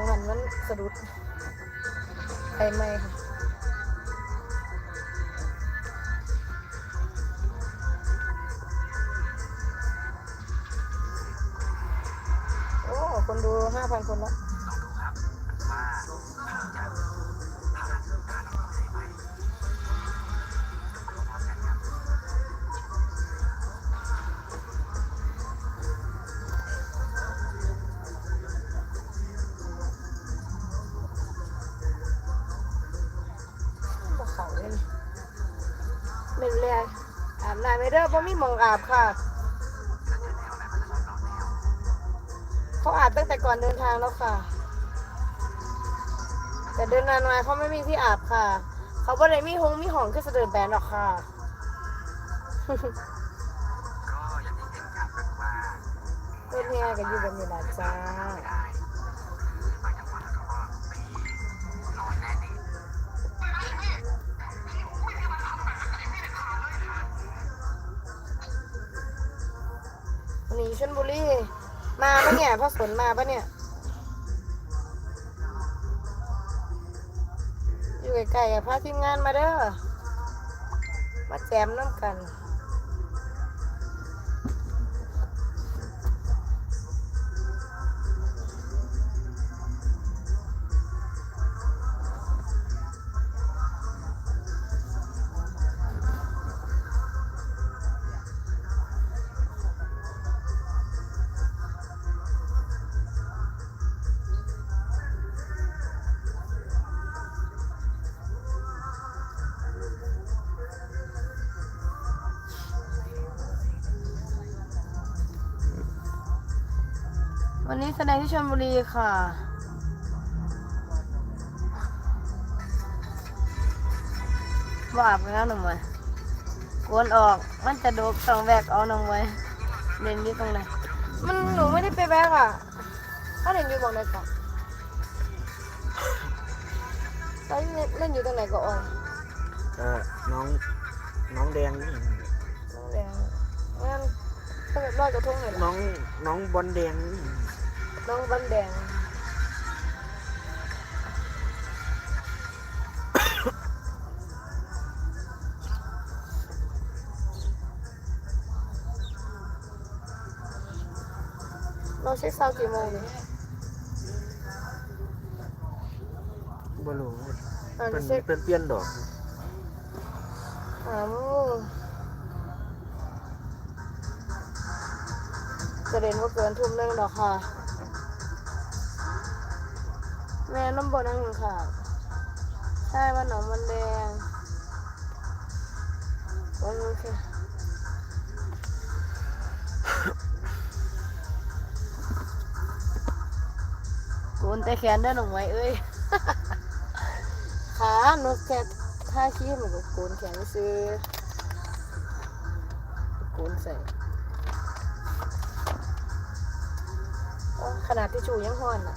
ตัวเด็กกับพี่น้องมันมันสะดุดไปไหมค่ะโอ้ คนดูห้าพันคนแล้ว ไม่เด้อเพราะมีหมองอาบค่ะ เขาอาบตั้งแต่ก่อนเดินทางแล้วค่ะ แต่เดินนานมาเขาไม่มีที่อาบค่ะ เขาบ่ได้มีหงมีห้องขึ้นเสด็จแบนหรอกค่ะเพื่อนเฮียกันอยู่แบนนี้นะจ้า หนีชนบุรีมาปะเนี่ยพ่อสนมาปะเนี่ย อยู่ไกลๆอะพาทีมงานมาเด้อมาแจมน้ำกัน นนี้แสดงที่ชลบุรีค่ะ ว่าอาบแล้วหนุ่มไว้กวนออก มันจะโดกสองแวกเอาหนุ่มไว้เล่นอยู่ตรงไหน มันหนูไม่ได้ไปแวกอะถ้าเล่นอยู่บอกไหนก่อนตอนนี้เล่นอยู่ตรงไหนก็ออยเออน้อง น้องแดงนี่น้องแดงงั้นก็แบบลอยกระทงเลยน้องน้องบอลแดงนี่ น้องบันแดงเราเช็คซาวด์กี่โมงเนี่ยบอลูอ่าเป็นเช็คเป็นเปลี่ยนดอกหาโมงจะเด่นว่าเกินทุ่มหนึงดอกค่ะ แม่น้ำบนนั่งหนึ่งค่ะใช่ว่าหนองมันแดงโอเคโกนแต่แขนได้หนองไว้เอ้ยขาหนกแค่ท่าขี้มันก็โกนแขนซื้อโกนใส่ขนาดที่ชูยังห้อนอะ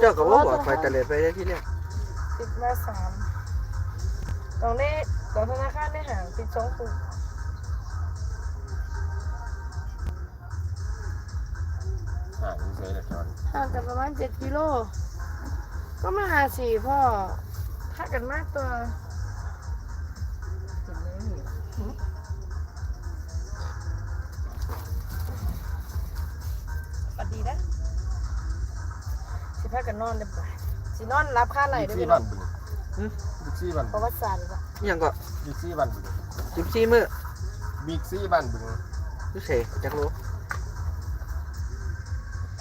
เรียกรู้สึกปียเจ้าก็ว่าบอกคอยตะเลดไปได้ที่เรียกปิดมาสามตรงนี้ตรงธนาคารได้ห่างปิดสองปุ่มห่างเฉยๆเลยจอนห่างกันประมาณเจ็ดกิโล ก็มาหาสี่พ่อถ้ากันมากตัวสวัสดีนะ สิพากันนอนได้ปะสินอนรับค่าไหลบิ๊กได้ซี่ไหมบ้านบึงบิ๊กซี่บ้านประวัติศาสตร์ดีกว่าอิหยังก็บิ๊กซี่บ้านบึงสิบสี่มือบิ๊กซี่บ้านบึงรู้เสจักรู้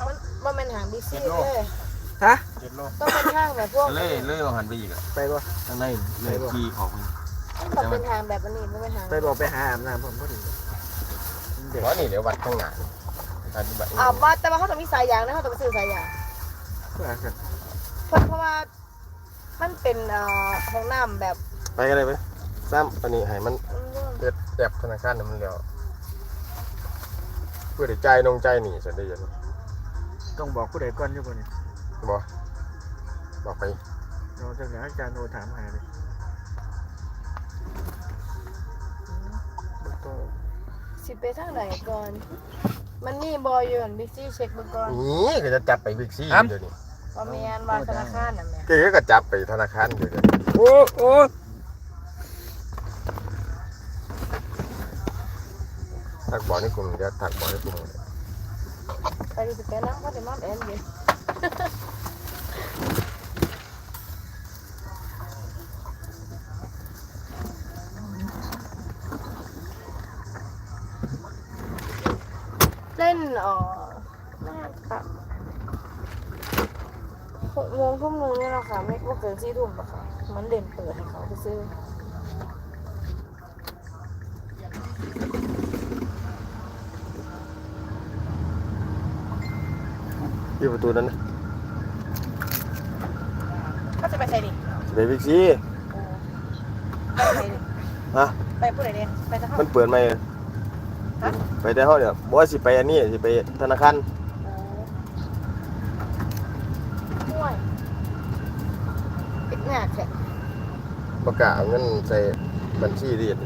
มันมันเป็นหางบิ๊กซี่เจ็ดโลเลยฮะเจ็ดโลต้องเป็นห้างแบบพวกเล่เล่เอาหันไปอีกอะไปป่ะข้างในเลยขี่ของมันมันต้องเป็นทางแบบอันนี้ไม่เป็นทางไปบอกไปหาอาบน้ำผมก็ถึงเด็กว่านี่เดี๋ยววัดข้างหน้านี่อธิบายอ่าว่าแต่ว่าเขาต้องมีสายยางนะเขาต้องไปซื้อสายยาง เพื่อกันเพราะเพราะว่ามันเป็นเอ่อห้องน้ำแบบไปกันเลยไหมซ้ำอันนี้ให้มันอืมเด็ดแอบธนาคารน่ะมันเร็วเพื่อได้จ่ายนงจ่ายหนีสันได้ยังต้องบอกผู้ใดก่อนอยู่บนนี้บอกบอกไปเราจากไหนอาจารย์โทรถามหาเลยโตสิไปทางไหนก่อน มันนี่บอยอยู่อันบิ๊กซี่เช็คเบิ่งก่อนนี่ก็จะจับไปบิ๊กซีเดี๋ยวนี้ ว่าแม่นว่าธนาคารน่ะแม่เก๋ก็จับไปธนาคารเดี๋ยวนี้โอ้โอ้ทักบอกนี่กลุ่มจะทักบอกนี่กลุ่มไปดูสิไปนั่งว่าเดี๋ยวมาแอนเย็นเล่นเอ่อน่าจะหกโมงทุ่มหนึงเนี่ย แหละค่ะ ไม่ว่าเกินสี่ทุ่มหรอกค่ะ มันเด่นเปิดให้เขาไปซื้อที่ประตูนั้นนะเขาจะไปใส่ดิไปบิ๊กซีไปใส่ดิฮะไปผู้ใดเนี่ยไปจะเข้ามันเปิดไหมฮะไปได้ห้องเนี่ยบอกว่าสิไปอันนี้สิไปธนาคาร ห่วยปิดหนักแค่ ประกาศเอาเงินใส่บัญชีเรียน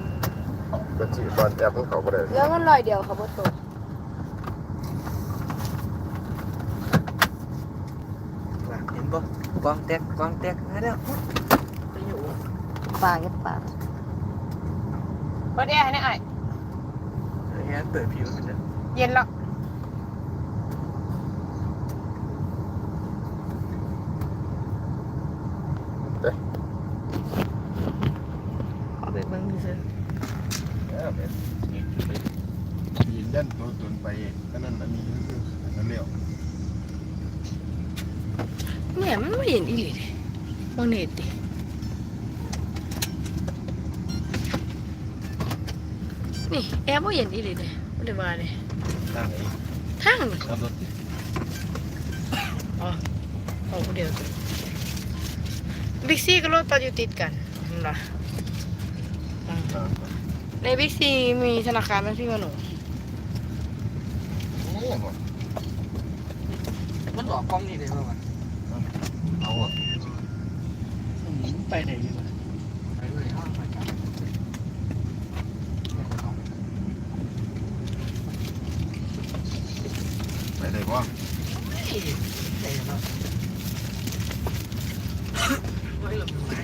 บัญชีตอนแอบมันเขาก็ได้เหลือเงินลอยเดียวค่ะบดตัวเห็นบ่กองแตกกองแตกมาแล้วไปอยู่ปากกับปากพอดีให้ได้ไอแฮนเปิดผิวมันจะเย็นแล้วขอไปเบิ้งซื้อ ยืนยันตัวตนไปก็นั่นอันนี้คือนั่นเรียว แม่มันไม่เห็นอีหลีเลย มองเน็ตดินี่แอบไม่เห็นอีหลีเลยไม่ได้มาเลยตั้งไอ้ทั้งขับรถออกคนเดียวบิ๊กซีกับรถจอดอยู่ติดกันเห็นปะในบิ๊กซีมีธนาคารไหมพี่มโนนี่หมดมันออกกล้องนี่เลยป่ะวะ เอาอะ ไปไหนดีวะไปเลยห้องไปกันไปได้ป่ะไปเนาะไว้หลบไม้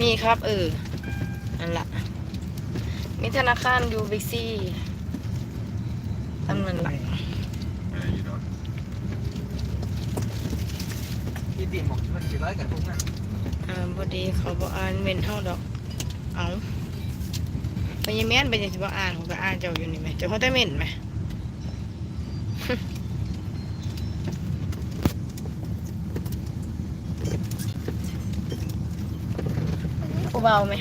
มีครับเออนั่นละมีธนาคารอยู่บิ๊กซีอันนั้นละไปอยู่ดอกที่ตีนบอกมันสี่ร้อยกับทุกนะ อ่าพอดีเขาบอกอ่านเมนเท่าดอก เอาไปยังแม่นไปยังสิบอกอ่านผมก็อ่านเจ้าอยู่นี่ไหมเจ้าเขาได้เมนไหมกูเบาไหม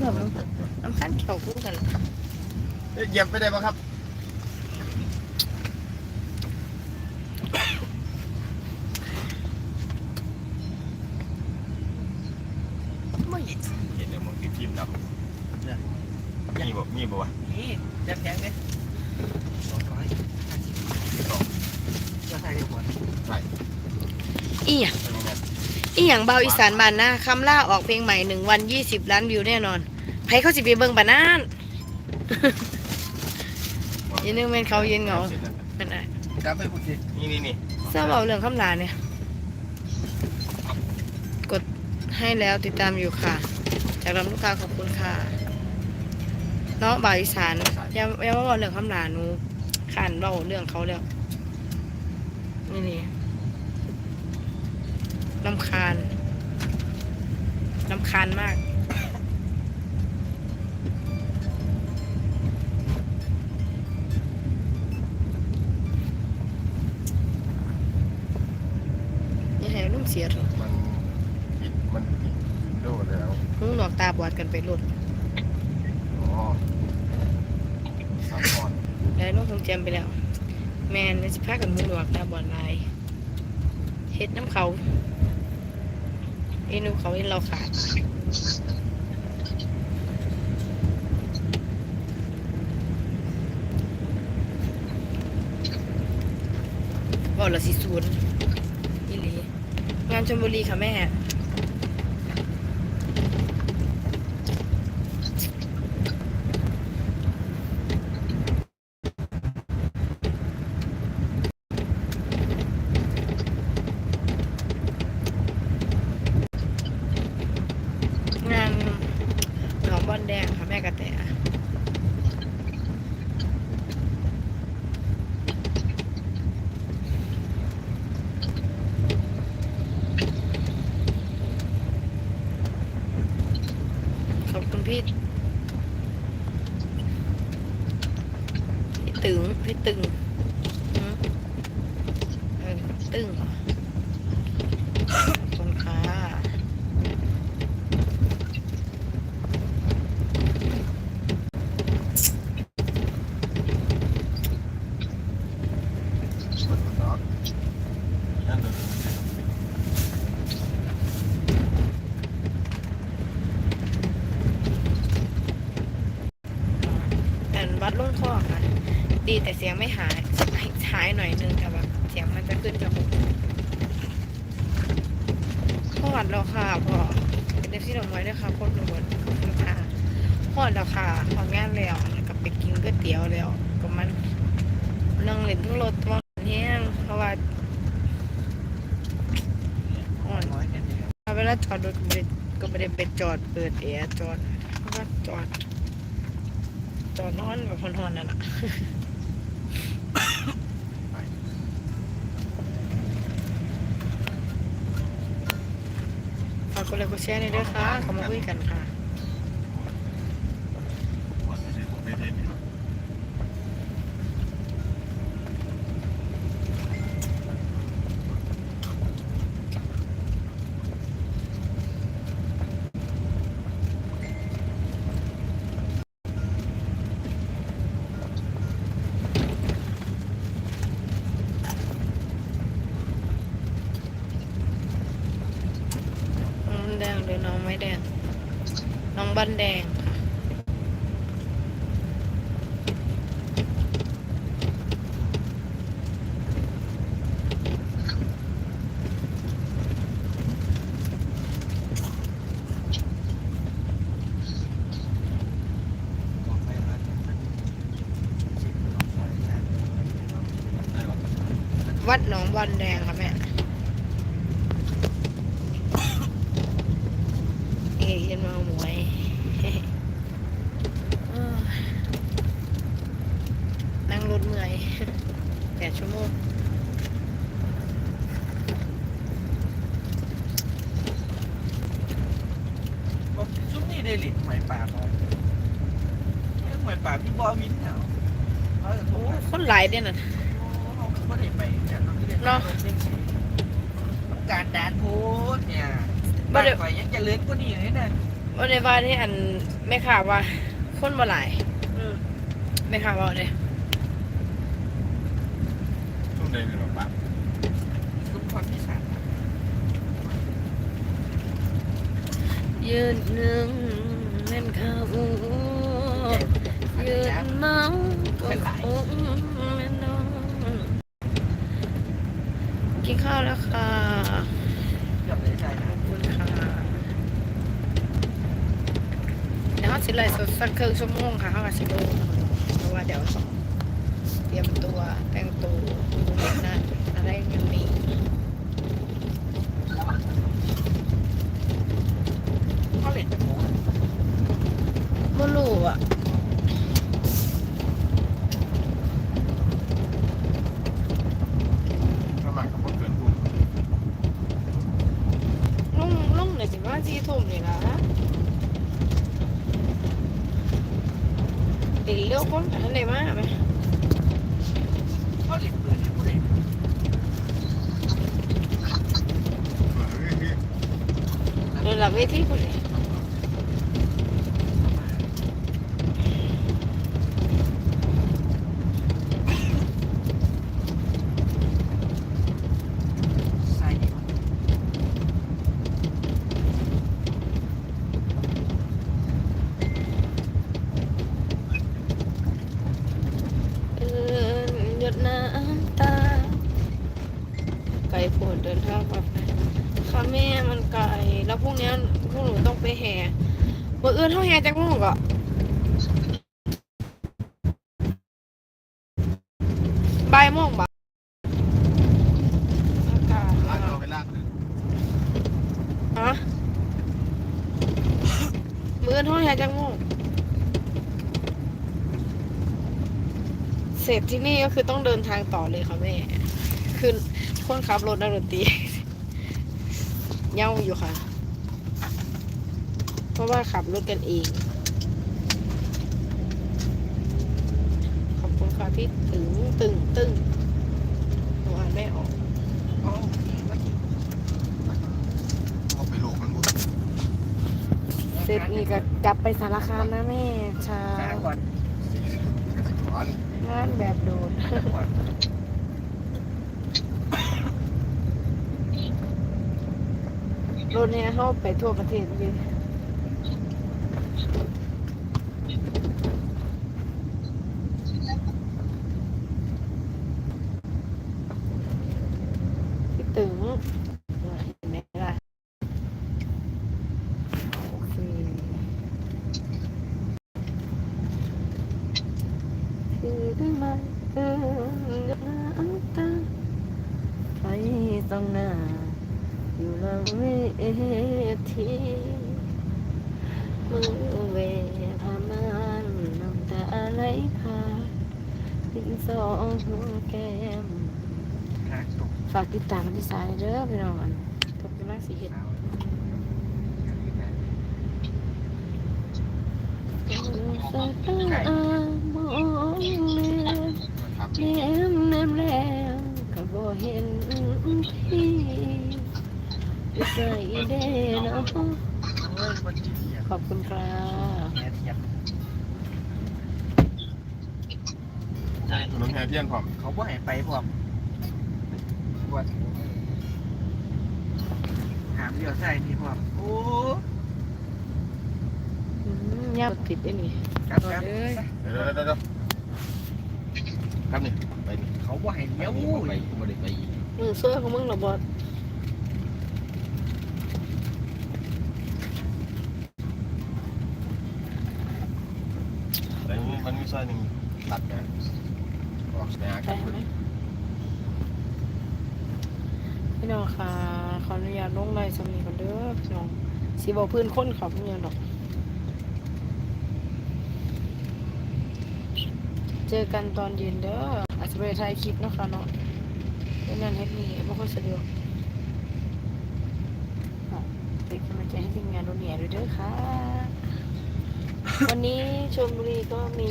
แบบน้ำพันเขียวคู่กันเหยียบไปได้ป่ะครับ ไม่เห็น เห็นเดี๋ยวมึงติดทีมดำมีบ่มีบ่วะ นี่แจ๊บแจ๊บเนี่ยสองร้อยห้าสิบก็ใช่ดีกว่า อีหยัง อีหยังเบาอีสานบานหน้าคำล่าออกเพลงใหม่หนึ่งวันยี่สิบล้านวิวแน่นอนใครเขาสิไปเบิ่งบานนานอยันนึงเป็นเขาเย็นเหงาเป็นไงกลับไปพูดสินี่นี่นี่ทราบเบาเรื่องคำลาเนี่ย กดให้แล้วติดตามอยู่ค่ะ จากลำลูกกาขอบคุณค่ะเนาะบ่าวอีสานอยังยังว่าเบาเรื่องคำลาหนูขานเบาเรื่องเขาแล้วนี่นี่ ลำคาญลำคาญมาก อย่าให้ลุงเสียเถอะมัน มันโดดแล้วหูหนวกตาบอดกันไปหลุดอ๋อสามก่อนแล้วน้องคงจำไปแล้ว แมนจะพากันหูหนวกตาบอดลายเฮ็ดน้ำเขา เอนูเขาเอ็นเราขาดบอกละสิศูนย์อีหลีงานชลบุรีค่ะแม่ งานหนองบอลแดงค่ะแม่กระแตขอบคุณ พี่พี่ตึงพี่ตึงตึงเหรอขอบคุณค่ะ มันเนาะนั่นเลย แต่วัดรุ่นข้อค่ะ ดีแต่เสียงไม่หายหายหน่อยนึงแต่แบบเสียงมันจะขึ้นจมูกพอดแล้วค่ะพอเดฟซี่ดอกไม้ด้วยค่ะคนหนุ่มบคุณค่ะพอดแล้วค่ะพองานแล้วแล้วก็ไปกินก๋วยเตี๋ยวแล้วก็มันนั่งเล่นทั้งรถมันแห้งเพราะว่าอ่อนเวลาจอดรถก็ไม่ได้ก็ไม่ได้ไปจอดเปิดแอร์จอดเพราะว่าจอดจอดนอนแบบพอนๆนั่นแหละ ฝากก ดไลค์กดแชร์ในเด้อค่ะเขามาคุยกันค่ะ น้องแดงหรือน้องไม่แดง น้องบันแดงค่ะ ก็ไปมา วัดห นองบันแดงค่ะแม่เอ๋ยันมาหมวยเอ้ยนั่งรถเมื่อยแปดชั่วโมงชุดนี้ได้หลินหมายปากเอาหมายปากพี่บอวินเอาเขาจะโทรโอ้คนหลายเด่นน่ะ เขาไม่ได้ไปแต่เราไม่ได้เนาะ การดานโพสเนี่ยบ่บ้านได้ข่อยยังจะเลื่อนกว่านี้เลยนะวันในบ้านที่อันแม่ข่าวว่าคนบ่หลายเออแม่ข่าวว่าเลยช่วงใดเนี่ยหรอปะทุกคนที่สามยืนหนึ่งเล่นข้าวยืนเมาก็คงไม่นอนกิน ข้าวแล้วค่ะเกือบเลยใช่ขอบคุณค่ะเดี๋ยวเขาสิเลยสดสักครึ่งชั่วโมงค่ะเขาก็สิลงเพราะว่าเดี๋ยวเตรียมตัวแต่งตัวนะอะไรอย่างนี้เขาเล่นจะโม้ไม่รู้อะ ถ้ามากับคนเกินทุ่ม ลุงลุงเลยสิว่าสี่ทุ่มนี่นะตีเลี้ยวคนอะไรมาไหม เขาเล่นปืนเนี่ยผู้เล่น เอ เวทีคนนี้ ใส่ดี เออหยดน้ำตา ไก่โผดเดินทางปลอดภัยค่ะแม่มันไก่แล้วพรุ่งนี้พวกหนูต้องไปแห่เมื่ ออื่นเท่าแห่จากพวกหนูก็บ่ายโมงบ่อากาศลากเอาไปลากฮะมืออื่นเท่าแห่จากโมงเสร็จที่นี่ก็คือต้องเดินทางต่อเลยค่ะแม่ คือคนขับรถนักดนตรีเหย่าอยู่ค่ะเพ ราะว่าขับรถกันเอง ขอบคุณค่ะที่ถึงตึงตึงหนูอ่านไม่ออกโอ้เอาไปโลกมันหมดเสร็จนี่ก็กลับไปสารคามนะแม่เช้าช้าก่อนก่อนงานแบบโดดก่อนรถเนี่ยเข้าไปทั่วประเทศเลยพี่ตึงเห็นไหมล่ะโอเคคือได้ไหมเออกับน้ำตาใครต้องหน้า อยู่หลังเว ทีมือเวพามานน้ำตาไหลพาดินสองหัวแก้มฝากติดตามที่สายเด้อพี่น้องกันทุกกำลังสีเห็ดสายตามองเลี้ยครับแนมแนมแล้วก็บ่เห็นพี่จะใส่เด้เนาะโอ้ยวันที่ ขอบคุณครับถนนแห่เที่ยนพร้อมเขาบ่ให้ไปพร้อมปวดหามเดียวใส่นี่พร้อมโอ้อืมยากติดได้นี่ครับครับเดี๋ยวเดี๋ยวเดี๋ยวครับนี่ไปเขาบ่ให้เลี้ยวไปบ่ได้ไปมึงเสื้อของมึงหรอบอส แต่มันมี ซอยหนึ่งตัดกันออกแนวไปกันไหมพี่น้องค่ะขออนุญาตลงไลน์สมีกันเด้อพี่น้องสีบอกพื้นค้นขอบเงินดอก เจอกันตอนเย็นเด้ออาจจะไปถ่ายคลิปเนาะคะเนาะเรื่องนั้นเฮ็ดนี่ไม่ค่อยสะดวกอะเป็นกำลังใจให้ทีมงานโดนเหนียด้วยเด้อค่ะ วันนี้ชลบุรีก็มี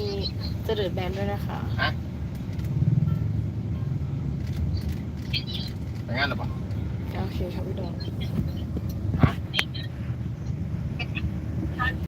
เจริญแบนด์ด้วยนะคะไปงานหรือเปล่า โอเคครับพี่ดอนฮะ